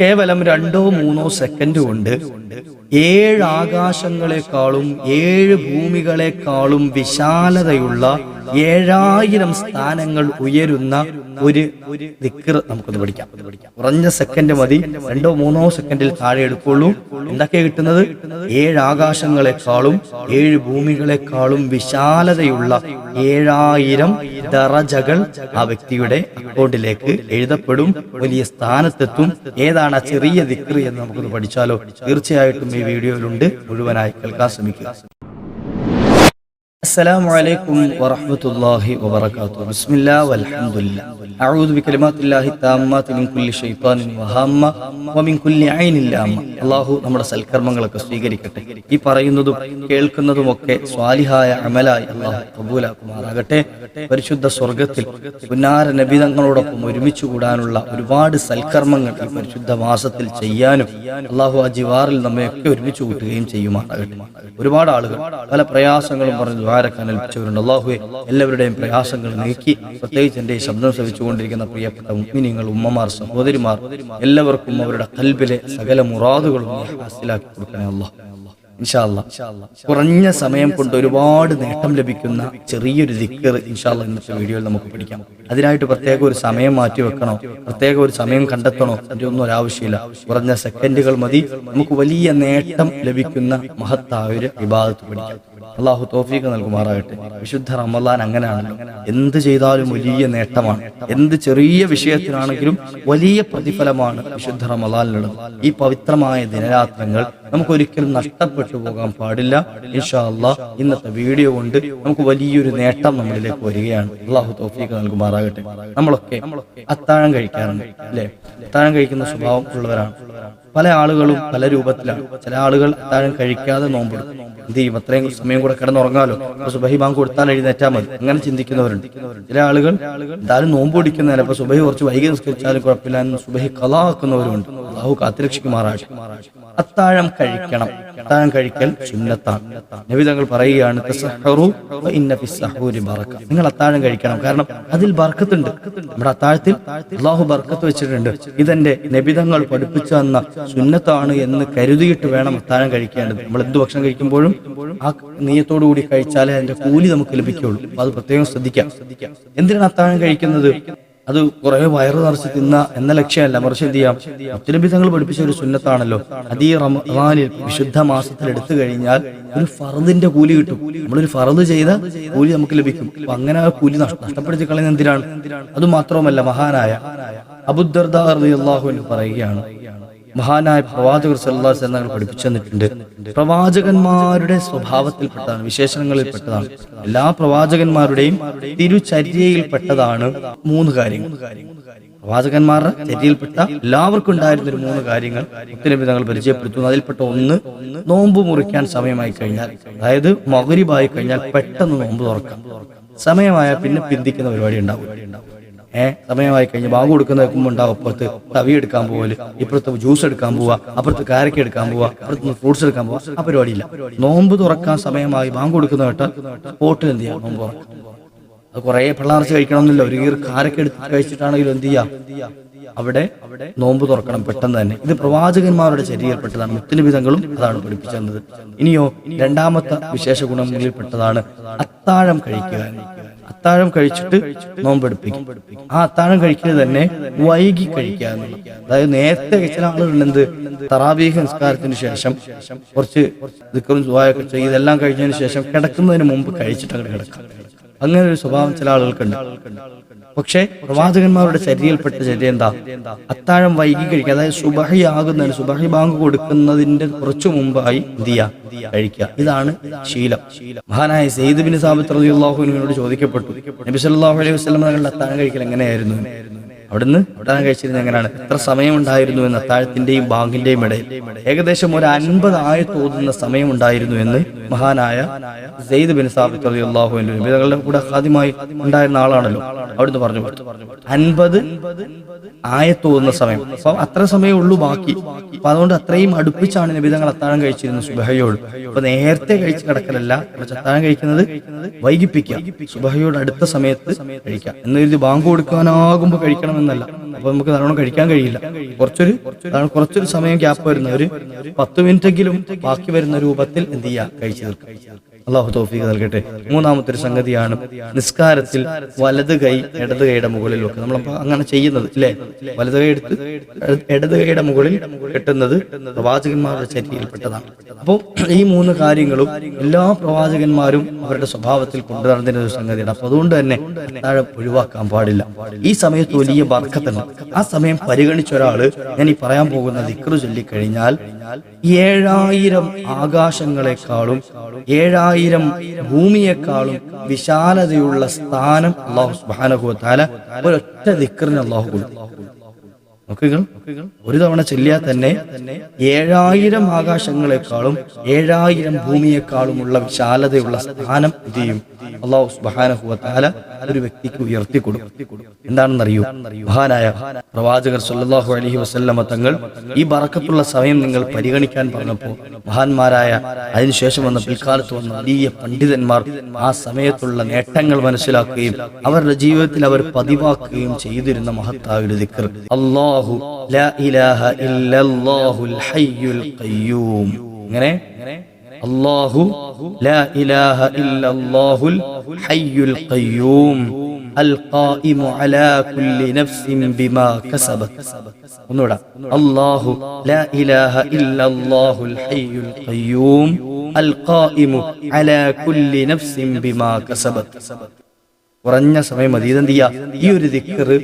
കേവലം രണ്ടോ മൂന്നോ സെക്കൻഡ് കൊണ്ട് ഏഴ് ആകാശങ്ങളെക്കാളും ഏഴ് ഭൂമികളെക്കാളും വിശാലതയുള്ള ഏഴായിരം സ്ഥാനങ്ങൾ ഉയരുന്ന ഒരു ദിക്കർ നമുക്കൊന്ന് പഠിക്കാം. കുറഞ്ഞ സെക്കൻഡ് മതി. രണ്ടോ മൂന്നോ സെക്കൻഡിൽ താഴെ എടുക്കുള്ളൂ. എന്തൊക്കെ കിട്ടുന്നത്? ഏഴ് ആകാശങ്ങളെക്കാളും ഏഴ് ഭൂമികളെക്കാളും വിശാലതയുള്ള ഏഴായിരം ദറജകൾ ആ വ്യക്തിയുടെ അക്കൗണ്ടിലേക്ക് എഴുതപ്പെടും. വലിയ സ്ഥാനത്തെത്തും. ആ ചെറിയ ദിക്രി എന്ന് നമുക്കൊന്ന് പഠിച്ചാലോ? തീർച്ചയായിട്ടും ഈ വീഡിയോയിലുണ്ട്. മുഴുവനായി കേൾക്കാൻ ശ്രമിക്കുക. السلام عليكم ورحمة الله وبركاته بسم الله والحمد لله أعوذ بكلمات الله التامات من كل شيطان وهامة ومن كل عين لامة അള്ളാഹു നമ്മുടെ സൽക്കർമ്മങ്ങളൊക്കെ സ്വീകരിക്കട്ടെ ഈ പറയുന്നതും കേൾക്കുന്നതും ഒക്കെ സ്വാലിഹായ അമലായി അള്ളാഹു കബൂലാക്കുമാറാകട്ടെ പരിശുദ്ധ സ്വർഗത്തിൽ പുന്നാര നബിതങ്ങളോടൊപ്പം ഒരുമിച്ച് കൂടാനുള്ള ഒരുപാട് സൽക്കർമ്മങ്ങൾ ഈ പരിശുദ്ധ മാസത്തിൽ ചെയ്യാനും അള്ളാഹു ആ ജിവാറിൽ നമ്മയൊക്കെ ഒരുമിച്ച് കൂട്ടുകയും ചെയ്യുമാറാകട്ടെ ഒരുപാട് ആളുകൾ പല പ്രയാസങ്ങളും പറഞ്ഞ് ദ്വാരക്കാൻ അൽപ്പിച്ചവരുണ്ട് അള്ളാഹുവെ എല്ലാവരുടെയും പ്രയാസങ്ങൾ നീക്കി പ്രത്യേകിച്ച് എന്റെ ശബ്ദം ശ്രവിച്ചുകൊണ്ടിരിക്കുന്ന പ്രിയപ്പെട്ട ഉമ്മിനിങ്ങൾ ഉമ്മമാർ സഹോദരിമാർ എല്ലാവർക്കും അവരുടെ കൽബിലെ സകല മുറാദുകളും ഹാസിലാക്കി കൊടുക്കണേ അള്ളാഹ് കുറഞ്ഞ സമയം കൊണ്ട് ഒരുപാട് നേട്ടം ലഭിക്കുന്ന ചെറിയൊരു ദിക്കർ ഇൻഷാല്ല ഇന്നത്തെ വീഡിയോയിൽ നമുക്ക് പഠിക്കാം. അതിനായിട്ട് പ്രത്യേക ഒരു സമയം മാറ്റി വെക്കണോ? പ്രത്യേക ഒരു സമയം കണ്ടെത്തണോ? അതിന്റെ ഒന്നും ഒരാവശ്യമില്ല. കുറഞ്ഞ സെക്കൻഡുകൾ മതി. നമുക്ക് വലിയ നേട്ടം ലഭിക്കുന്ന മഹത്തായ ഒരു വിഭാഗത്ത് പഠിക്കാം. അള്ളാഹു തോഫീക്ക് നൽകുമാറാകട്ടെ. വിശുദ്ധ റമദാൻ അങ്ങനെയാണല്ലോ. എന്ത് ചെയ്താലും വലിയ നേട്ടമാണ്. എന്ത് ചെറിയ വിഷയത്തിനാണെങ്കിലും വലിയ പ്രതിഫലമാണ് വിശുദ്ധ റമദാനിലുള്ളത്. ഈ പവിത്രമായ ദിനരാത്രങ്ങൾ നമുക്ക് ഒരിക്കലും നഷ്ടപ്പെട്ടു പോകാൻ പാടില്ല. ഇൻഷാ ഇന്നത്തെ വീഡിയോ കൊണ്ട് നമുക്ക് വലിയൊരു നേട്ടം നമ്മളിലേക്ക് വരികയാണ്. അള്ളാഹു തോഫീക്ക് നൽകുമാറാകട്ടെ. നമ്മളൊക്കെ അത്താഴം കഴിക്കാറുണ്ട് അല്ലെ? അത്താഴം കഴിക്കുന്ന സ്വഭാവം ഉള്ളവരാണ്. പല ആളുകളും പല രൂപത്തിലാണ്. ചില ആളുകൾ അത്താഴം കഴിക്കാതെ നോമ്പെടുക്കും എന്ത് ചെയ്യും? അത്രയും സമയം കൂടെ കിടന്നുറങ്ങാലോ? സുബഹി ബാങ്ക് കൊടുത്താൽ എഴുന്നേറ്റാൽ മതി. അങ്ങനെ ചിന്തിക്കുന്നവരുണ്ട്. ചില ആളുകൾ എന്തായാലും നോമ്പ് പിടിക്കുന്നതിന് അപ്പൊ സുബഹി കുറച്ച് വൈകി നിസ്കരിച്ചാലും കുഴപ്പമില്ല എന്ന് സുബഹി കലാക്കുന്നവരുണ്ട് അള്ളാഹു കാത്തിരക്ഷിക്കുമാറാട്ടെ അത്താഴം കഴിക്കണം. അത്താഴം കഴിക്കൽ സുന്നത്താണ്. നബി തങ്ങൾ പറയുകയാണ്. നിങ്ങൾ അത്താഴം കഴിക്കണം. കാരണം അതിൽ ബർക്കത്തുണ്ട്. നമ്മുടെ അത്താഴത്തിൽ അള്ളാഹു ബർക്കത്ത് വെച്ചിട്ടുണ്ട്. ഇതെന്റെ നബിതങ്ങൾ പഠിപ്പിച്ചു തന്ന സുന്നത്താണ് എന്ന് കരുതിയിട്ട് വേണം അത്താഴം കഴിക്കേണ്ടത്. നമ്മൾ എന്ത് ഭക്ഷണം കഴിക്കുമ്പോഴും ആ നീയത്തോടു കൂടി കഴിച്ചാലേ അതിന്റെ കൂലി നമുക്ക് അപ്പൊ അത് പ്രത്യേകം ശ്രദ്ധിക്കാം. എന്തിനാണ് അത്താഴം കഴിക്കുന്നത്? അത് കുറെ വയറ് നിറച്ച് തിന്ന എന്ന ലക്ഷ്യമല്ല. മറിച്ച് എന്ത് ചെയ്യാം? മുത്തലബി തങ്ങൾ പഠിപ്പിച്ച ഒരു സുന്നത്താണല്ലോ. അത് ഈ റമദാനിൽ വിശുദ്ധ മാസത്തിൽ എടുത്തു കഴിഞ്ഞാൽ ഒരു ഫറദിന്റെ കൂലി കിട്ടും. നമ്മളൊരു ഫറദ് ചെയ്ത കൂലി നമുക്ക് ലഭിക്കും. അപ്പൊ അങ്ങനെ ആ കൂലി നഷ്ട- നഷ്ടപ്പെടുത്തി കളയുന്ന എന്തിനാണ്? അത് മാത്രവുമല്ല മഹാനായ അബുദർദാഹു പറയുകയാണ്. മഹാനായ പ്രവാചകർ അലൈഹി വസല്ലം പഠിപ്പിച്ചു തന്നിട്ടുണ്ട്. പ്രവാചകന്മാരുടെ സ്വഭാവത്തിൽപ്പെട്ടതാണ് വിശേഷണങ്ങളിൽപ്പെട്ടതാണ്. എല്ലാ പ്രവാചകന്മാരുടെയും തിരുചര്യയിൽപ്പെട്ടതാണ് മൂന്ന് കാര്യങ്ങൾ. പ്രവാചകന്മാരുടെ ചര്യയിൽപ്പെട്ട എല്ലാവർക്കും ഉണ്ടായിരുന്ന ഒരു മൂന്ന് കാര്യങ്ങൾ മുത്തനബി തങ്ങൾ പരിചയപ്പെടുത്തുന്നു. അതിൽപ്പെട്ട ഒന്ന് നോമ്പ് മുറിക്കാൻ സമയമായി കഴിഞ്ഞാൽ അതായത് മകരിബായി കഴിഞ്ഞാൽ പെട്ടെന്ന് നോമ്പ് തുറക്കാം. സമയമായ പിന്നെ പിന്തിക്കുന്ന പരിപാടി ഉണ്ടാവും ഏഹ് സമയമായി കഴിഞ്ഞ് ബാങ്ക് കൊടുക്കുന്ന വെക്കുമ്പോൾ ഉണ്ടാവും. അപ്പുറത്ത് തവി എടുക്കാൻ പോവൽ ഇപ്പുറത്ത് ജ്യൂസ് എടുക്കാൻ പോവാ അപ്പുറത്ത് കാരക്ക എടുക്കാൻ പോവാ അപ്പുറത്ത് ഫ്രൂട്ട്സ് എടുക്കാൻ പോവാ. ആ പരിപാടിയില്ല. നോമ്പ് തുറക്കാൻ സമയമായി ബാങ്ക് കൊടുക്കുന്ന കേട്ട സ്പോട്ടിൽ എന്ത് ചെയ്യാം? നോമ്പ് അത് കുറെ പിള്ളേർച്ച് കഴിക്കണമെന്നില്ല. ഒരു കീർ കാരക്ക എടുത്ത് കഴിച്ചിട്ടാണെങ്കിലും എന്ത് ചെയ്യാം? അവിടെ നോമ്പ് തുറക്കണം പെട്ടെന്ന് തന്നെ. ഇത് പ്രവാചകന്മാരുടെ ശരീരപ്പെട്ടതാണ്. മുത്തലിബിതങ്ങളും അതാണ് പഠിപ്പിച്ചത്. ഇനിയോ രണ്ടാമത്തെ വിശേഷ ഗുണങ്ങളിൽപ്പെട്ടതാണ് അത്താഴം കഴിക്കുക. അത്താഴം കഴിച്ചിട്ട് നോമ്പെടുപ്പിക്കും. ആ അത്താഴം കഴിക്കുന്നത് തന്നെ വൈകി കഴിക്കുക എന്നുള്ളത് അതായത് നേരത്തെ ചില ആളുകളുണ്ട് തറാബീഹ് സംസ്കാരത്തിന് ശേഷം കുറച്ച് ദിക്കറും സുഖമൊക്കെ ചെയ്ത് ഇതെല്ലാം കഴിഞ്ഞതിന് ശേഷം കിടക്കുന്നതിന് മുമ്പ് കഴിച്ചിട്ട് അങ്ങനെ കിടക്കാം അങ്ങനെ ഒരു സ്വഭാവം ചില ആളുകൾക്കുണ്ട്. പക്ഷേ പ്രവാചകന്മാരുടെ ചര്യയിൽപ്പെട്ട ചര്യ എന്താ? അത്താഴം വൈകി കഴിക്കുക അതായത് സുബഹി ആകുന്നതിന് സുബഹി ബാങ്ക് കൊടുക്കുന്നതിന്റെ കുറച്ചു മുമ്പായി എന്ത് കഴിക്കുക. ഇതാണ് ശീലം. മഹാനായ സെയ്ദ് ബിൻ സാബിത്ത് റളിയല്ലാഹുവിനോട് ചോദിക്കപ്പെട്ടു. നബി സല്ലല്ലാഹു അലൈഹി വസല്ലം തങ്ങളുടെ അത്താഴം കഴിക്കൽ എങ്ങനെയായിരുന്നു? അവിടുന്ന് അവിടെ കഴിച്ചിരുന്നത് എങ്ങനെയാണ്? എത്ര സമയമുണ്ടായിരുന്നു എന്ന് അത്താഴത്തിന്റെയും ബാങ്കിന്റെയും ഇടയിൽ. ഏകദേശം ഒരു അൻപത് ആയത്ത് സമയം ഉണ്ടായിരുന്നു എന്ന് മഹാനായ സെയ്ദ് ബിൻ സാബിത്ത് അലി നബി തങ്ങളുടെ കൂടെ ആദ്യമായി ഉണ്ടായിരുന്ന ആളാണല്ലോ. അവിടുന്ന് പറഞ്ഞു അൻപത് ആയത്ത് സമയം. അപ്പൊ അത്ര സമയം ഉള്ളൂ ബാക്കി. അപ്പൊ അതുകൊണ്ട് അത്രയും അടുപ്പിച്ചാണ് നിബിതങ്ങൾ അത്താഴം കഴിച്ചിരുന്നത് സുബഹയോട്. അപ്പൊ നേരത്തെ കഴിച്ച് കിടക്കലല്ല അത്താഴം കഴിക്കുന്നത് വൈകിപ്പിക്കുക. സുബഹയോട് അടുത്ത സമയത്ത് കഴിക്കാം എന്നൊരു ബാങ്ക് കൊടുക്കാനാകുമ്പോൾ കഴിക്കണം കഴിക്കണമെന്നല്ല. അപ്പൊ നമുക്ക് നല്ലോണം കഴിക്കാൻ കഴിയില്ല. കുറച്ചൊരു കുറച്ചൊരു സമയം ഗ്യാപ്പ് വരുന്ന ഒരു പത്ത് മിനിറ്റെങ്കിലും ബാക്കി വരുന്ന രൂപത്തിൽ എന്ത് ചെയ്യുക കഴിച്ചു തീർക്കാം. അള്ളാഹു തൗഫീഖ് നൽകട്ടെ. മൂന്നാമത്തെ ഒരു സംഗതിയാണ് നിസ്കാരത്തിൽ വലത് കൈ ഇടത് കൈയുടെ മുകളിൽ വെക്കുക. നമ്മൾ അങ്ങനെ ചെയ്യുന്നത് അല്ലേ വലത് കൈ എടുത്ത് ഇടത് കൈയുടെ മുകളിൽ കെട്ടുന്നത് പ്രവാചകന്മാരുടെ ചര്യയിൽപ്പെട്ടതാണ് അപ്പോൾ ഈ മൂന്ന് കാര്യങ്ങളും എല്ലാ പ്രവാചകന്മാരും അവരുടെ സ്വഭാവത്തിൽ കൊണ്ടുനടന്നിരുന്ന ഒരു സംഗതിയാണ്. അപ്പൊ അതുകൊണ്ട് തന്നെ താഴെ ഒഴിവാക്കാൻ പാടില്ല. ഈ സമയത്ത് വലിയ ബർക്കത്തുണ്ട്. ആ സമയം പരിഗണിച്ച ഒരാൾ ഞാൻ ഈ പറയാൻ പോകുന്ന ദിക്റു ചൊല്ലിക്കഴിഞ്ഞാൽ ഏഴായിരം ആകാശങ്ങളെക്കാളും ഏഴായിരം ഭൂമിയെക്കാളും വിശാലതയുള്ള സ്ഥാനം അള്ളാഹു സുബാനഹു താല ഒരൊറ്റ ദിക്കറിന് അള്ളാഹു കൊടുക്കും ഒരു തവണ ചെല്ലിയാൽ തന്നെ ഏഴായിരം ആകാശങ്ങളെക്കാളും ഏഴായിരം ഭൂമിയെക്കാളുമുള്ള വിശാലതയുള്ള സ്ഥാനം ഇത് ചെയ്യും. അള്ളാഹു സുബാനഹുവത്താല ഒരു വ്യക്തിക്ക് ഉയർത്തി കൊടുക്കും. എന്താണെന്നറിയൂ? മഹാനായ പ്രവാചകർ സല്ലല്ലാഹു അലൈഹി വസല്ലമ തങ്ങൾ ഈ ബറക്കത്തുള്ള സമയം നിങ്ങൾ പരിഗണിക്കാൻ പറഞ്ഞപ്പോൾ മഹാന്മാരായ അതിനുശേഷം വന്ന പിൽക്കാലത്ത് വന്ന വലിയ പണ്ഡിതന്മാർ ആ സമയത്തുള്ള നേട്ടങ്ങൾ മനസ്സിലാക്കുകയും അവരുടെ ജീവിതത്തിൽ അവർ പതിവാക്കുകയും ചെയ്തിരുന്ന മഹത്തായ ഒരു ഹയ്യുൽ ഖയ്യൂം. ഇങ്ങനെ അല്ലാഹു ലാ ഇലാഹ ഇല്ലല്ലാഹുൽ ഹയ്യുൽ ഖയ്യൂം القائم على كل نفس بما كسبت ഒന്നുകൂടെ അല്ലാഹു ലാ ഇലാഹ ഇല്ലല്ലാഹുൽ ഹയ്യുൽ ഖയ്യൂം القائم على كل نفس بما كسبت കുറഞ്ഞ സമയം മതി ഇതെന്ത് ചെയ്യാ ഈ ഒരു ദിക്കറ്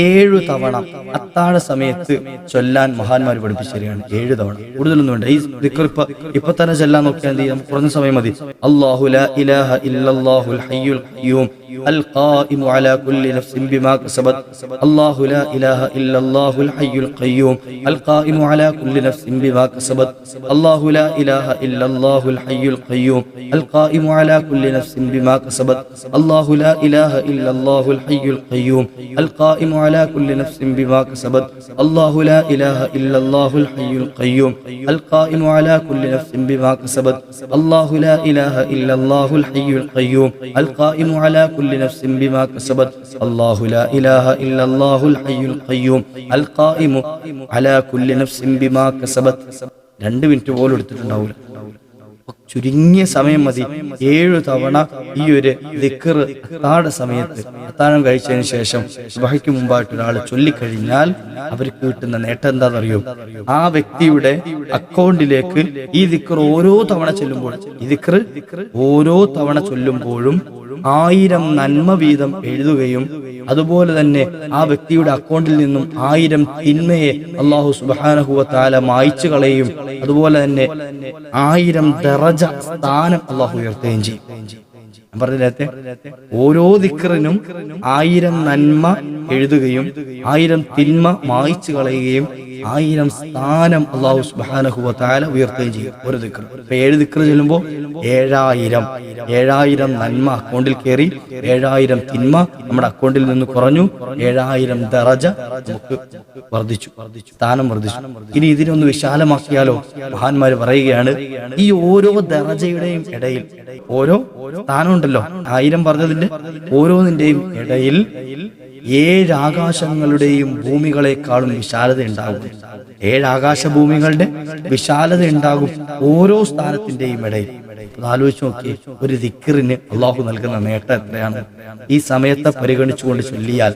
ഏഴു തവണ അത്താഴ സമയത്ത് ചൊല്ലാൻ മഹാന്മാർ പഠിപ്പിച്ചു തരികയാണ് ഏഴു തവണ കൂടുതലൊന്നും വേണ്ട ഈ ദിക്കർ ഇപ്പൊ ഇപ്പൊ തന്നെ ചൊല്ലാൻ നോക്കിയാൽ എന്ത് ചെയ്യാം കുറഞ്ഞ സമയം മതി അല്ലാഹു ലാ ഇലാഹ ഇല്ലല്ലാഹുൽ ഹയ്യുൽ ഖയ്യൂം القائم على كل نفس بما كسبت الله لا إله إلا الله الحي القيوم القائم على كل نفس بما كسبت الله لا إله إلا الله الحي القيوم القائم على كل نفس بما كسبت الله لا إله إلا الله الحي القيوم القائم على كل نفس بما كسبت الله لا إله إلا الله الحي القيوم القائم على كل نفس بما كسبت الله لا إله إلا الله الحي القيوم القائم على كل نفس بما كسبت الله لا إله إلا الله الحي القيوم القائم على كل نفس بما كسبت രണ്ട് മിനിറ്റ് പോലും എടുത്തിട്ടുണ്ടാവില്ല ചുരുങ്ങിയ സമയം മതി. ഏഴു തവണ ഈ ഒരു ദിക്കർ അത്താഴ സമയത്ത് അത്താഴം കഴിച്ചതിന് ശേഷം സുബഹയ്ക്ക് മുമ്പായിട്ട് ഒരാൾ ചൊല്ലിക്കഴിഞ്ഞാൽ അവർക്ക് കിട്ടുന്ന നേട്ടം എന്താണെന്നറിയോ? ആ വ്യക്തിയുടെ അക്കൗണ്ടിലേക്ക് ഈ ദിക്കർ ഓരോ തവണ ചെല്ലുമ്പോൾ ഈ ദിക്കർ ഓരോ തവണ ചൊല്ലുമ്പോഴും ആയിരം നന്മ വീതം എഴുതുകയും അതുപോലെ തന്നെ ആ വ്യക്തിയുടെ അക്കൗണ്ടിൽ നിന്നും ആയിരം തിന്മയെ അള്ളാഹു സുബാനഹുവ താല മായ്ച്ചു കളയും അതുപോലെ തന്നെ ആയിരം ദറജ സ്ഥാനം അള്ളാഹു ഉയർത്തുകയും ചെയ്യും. ഞാൻ ഓരോ ദിക്കറിനും ആയിരം നന്മ എഴുതുകയും ആയിരം തിന്മ മായിച്ചു കളയുകയും ആയിരം സ്ഥാനം അള്ളാഹു സുബാനഹുവ താല ഉയർത്തുകയും ചെയ്യും. ഒരു ദിക്കർ ഇപ്പൊ ഏഴ് ദിക്കർ ചെല്ലുമ്പോ ഏഴായിരം. ഏഴായിരം നന്മ അക്കൗണ്ടിൽ കയറി ഏഴായിരം തിന്മ നമ്മുടെ അക്കൗണ്ടിൽ നിന്ന് കുറഞ്ഞു ഏഴായിരം ദറജ നമുക്ക് വർദ്ധിച്ചു. സ്ഥാനം വർദ്ധിച്ചു. ഇനി ഇതിനൊന്ന് വിശാലമാക്കിയാലോ? മഹാന്മാര് പറയുകയാണ് ഈ ഓരോ ദറജയുടെയും ഇടയിൽ ഓരോ സ്ഥാനമുണ്ടല്ലോ ആയിരം പറഞ്ഞതിന്റെ ഓരോന്നിന്റെയും ഇടയിൽ ഏഴ് ആകാശങ്ങളുടെയും ഭൂമികളെക്കാളും വിശാലത ഉണ്ടാകും. ഏഴ് ഭൂമികളുടെ വിശാലത ഉണ്ടാകും ഓരോ സ്ഥാനത്തിന്റെയും ഇടയിൽ. ആലോചിച്ച് നോക്കി ഒരു ദിക്കറിന് അള്ളാഹു നൽകുന്ന നേട്ടം എത്രയാണ്? ഈ സമയത്തെ പരിഗണിച്ചുകൊണ്ട് ചൊല്ലിയാൽ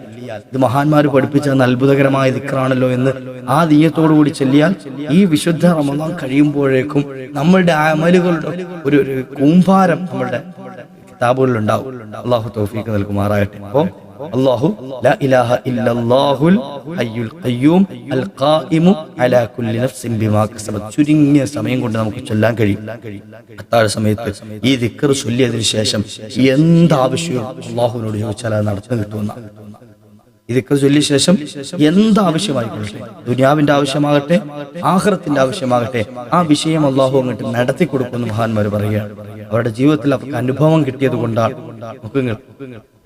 ഇത് മഹാന്മാര് പഠിപ്പിച്ച അത്ഭുതകരമായ ദിക്കറാണല്ലോ എന്ന് ആ കൂടി ചൊല്ലിയാൽ ഈ വിശുദ്ധ റമദാൻ കഴിയുമ്പോഴേക്കും നമ്മളുടെ അമലുകളുടെ ഒരു ഒരു കൂമ്പാരം നമ്മളുടെ കിതാബുകളിൽ ഉണ്ടാവും അള്ളാഹു തോഫീക്ക് നൽകുമാറാകട്ടെ. ലാ ഇലാഹ ഇല്ലല്ലാഹുൽ ഖയ്യൂം അൽ ഖായിമു അലാ നഫ്സിൻ ബിമാ ചുരുങ്ങിയ സമയം കൊണ്ട് നമുക്ക് ചൊല്ലാൻ കഴിയും. അത്താഴ സമയത്ത് ഈ ദിക്കർ ചൊല്ലിയതിനു ശേഷം എന്താവശ്യവും അള്ളാഹുവിനോട് ചോദിച്ചാൽ അത് നടന്നു കിട്ടുമെന്ന. ഇതൊക്കെ ചൊല്ലിയ ശേഷം എന്താവശ്യമായിക്കൊള്ളട്ടെ ദുനിയാവിന്റെ ആവശ്യമാകട്ടെ ആഹ്റത്തിന്റെ ആവശ്യമാകട്ടെ ആ വിഷയം അള്ളാഹു അങ്ങോട്ട് നടത്തി കൊടുക്കുമെന്ന് മഹാന്മാർ പറയുകയാണ്. അവരുടെ ജീവിതത്തിൽ അവർക്ക് അനുഭവം കിട്ടിയത് കൊണ്ടാണ് മുഖങ്ങൾ.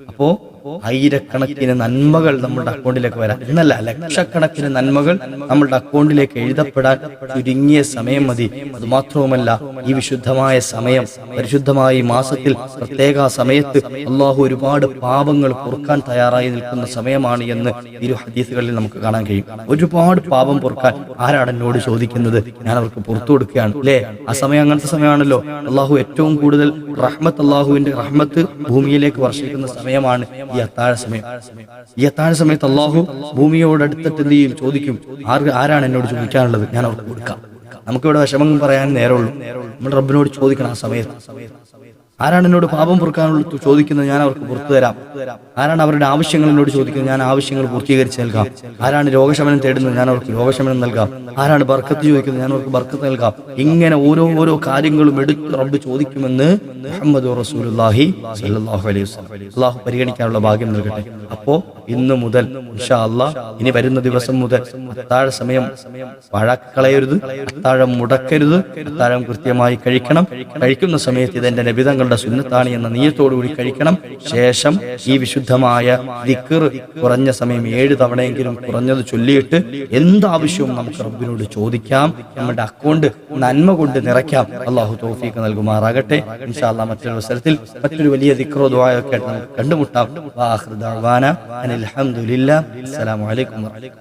അപ്പോ ആയിരക്കണക്കിന് നന്മകൾ നമ്മളുടെ അക്കൗണ്ടിലേക്ക് വരാൻ എന്നല്ല ലക്ഷക്കണക്കിന് നന്മകൾ നമ്മളുടെ അക്കൗണ്ടിലേക്ക് എഴുതപ്പെടാൻ ചുരുങ്ങിയ സമയം മതി. അത് മാത്രവുമല്ല ഈ വിശുദ്ധമായ സമയം പരിശുദ്ധമായ ഈ മാസത്തിൽ പ്രത്യേക സമയത്ത് അള്ളാഹു ഒരുപാട് പാപങ്ങൾ പൊറുക്കാൻ തയ്യാറായി നിൽക്കുന്ന സമയമാണ് എന്ന് ഇരു ഹദീസുകളിൽ നമുക്ക് കാണാൻ കഴിയും. ഒരുപാട് പാപം പൊറുക്കാൻ ആരാണ് എന്നോട് ചോദിക്കുന്നത്? ഞാൻ അവർക്ക് പുറത്തു കൊടുക്കുകയാണ്. അല്ലേ? ആ സമയം അങ്ങനത്തെ സമയമാണല്ലോ. അള്ളാഹു ഏറ്റവും കൂടുതൽ റഹ്മത്ത് അള്ളാഹുവിന്റെ റഹ്മത്ത് ഭൂമിയിലേക്ക് വർഷിക്കുന്ന സമയമാണ് ഈ അത്താഴ സമയം. ഈ അത്താഴ സമയത്ത് അള്ളാഹു ഭൂമിയോട് അടുത്തെത്തി ചെയ്യും? ചോദിക്കും ആർക്ക് ആരാണ് എന്നോട് ചോദിക്കാനുള്ളത്? ഞാൻ അവർക്ക് കൊടുക്കാം. നമുക്കിവിടെ വിഷമം പറയാൻ നേരമുള്ളൂ. നമ്മൾ റബ്ബിനോട് ചോദിക്കണം ആ സമയത്ത്. ആരാണ് എന്നോട് പാപം പൊറുക്കാനുള്ള ചോദിക്കുന്നത് ഞാൻ അവർക്ക് പുറത്തു തരാം. ആരാണ് അവരുടെ ആവശ്യങ്ങൾ എന്നോട് ചോദിക്കുന്നത് ഞാൻ ആവശ്യങ്ങൾ പൂർത്തീകരിച്ച് നൽകാം. ആരാണ് രോഗശമനം തേടുന്നത് ഞാൻ അവർക്ക് രോഗശമനം നൽകാം. ആരാണ് ബർക്കത്ത് ചോദിക്കുന്നത് ഞാൻ അവർക്ക് ബർക്കത്ത് നൽകാം. ഇങ്ങനെ ഓരോ ഓരോ കാര്യങ്ങളും എടുത്ത് റബ്ബ് ചോദിക്കുമെന്ന് മുഹമ്മദ് സ്വല്ലല്ലാഹു അലൈഹി അള്ളാഹു പരിഗണിക്കാനുള്ള ഭാഗ്യം നൽകട്ടെ. അപ്പോ ഇന്ന് മുതൽ ഇൻഷാ അള്ളാഹ് ഇനി വരുന്ന ദിവസം മുതൽ അത്താഴ സമയം പഴക്കളയരുത് അത്താഴം മുടക്കരുത് അത്താഴം കൃത്യമായി കഴിക്കണം. കഴിക്കുന്ന സമയത്ത് ഇതെന്റെ നബിതങ്ങളുടെ സുന്നത്താണ് എന്ന നീയത്തോടുകൂടി കഴിക്കണം. ശേഷം ഈ വിശുദ്ധമായ ദിക്കർ കുറഞ്ഞ സമയം ഏഴ് തവണയെങ്കിലും കുറഞ്ഞത് ചൊല്ലിയിട്ട് എന്താവശ്യവും നമുക്ക് റബ്ബിനോട് ചോദിക്കാം. നമ്മുടെ അക്കൗണ്ട് നന്മ കൊണ്ട് നിറയ്ക്കാം. അള്ളാഹു തോഫീക്ക് നൽകുമാറാകട്ടെ. ഇൻഷാല്ല മറ്റൊരു അവസരത്തിൽ മറ്റൊരു വലിയ ദിക്റോ ദ്വായൊക്കെ നമുക്ക് കണ്ടുമുട്ടാം. അലഹമുല്ല അസ്സലാമു അലൈക്കും വറഹ്മത്തുള്ളാഹി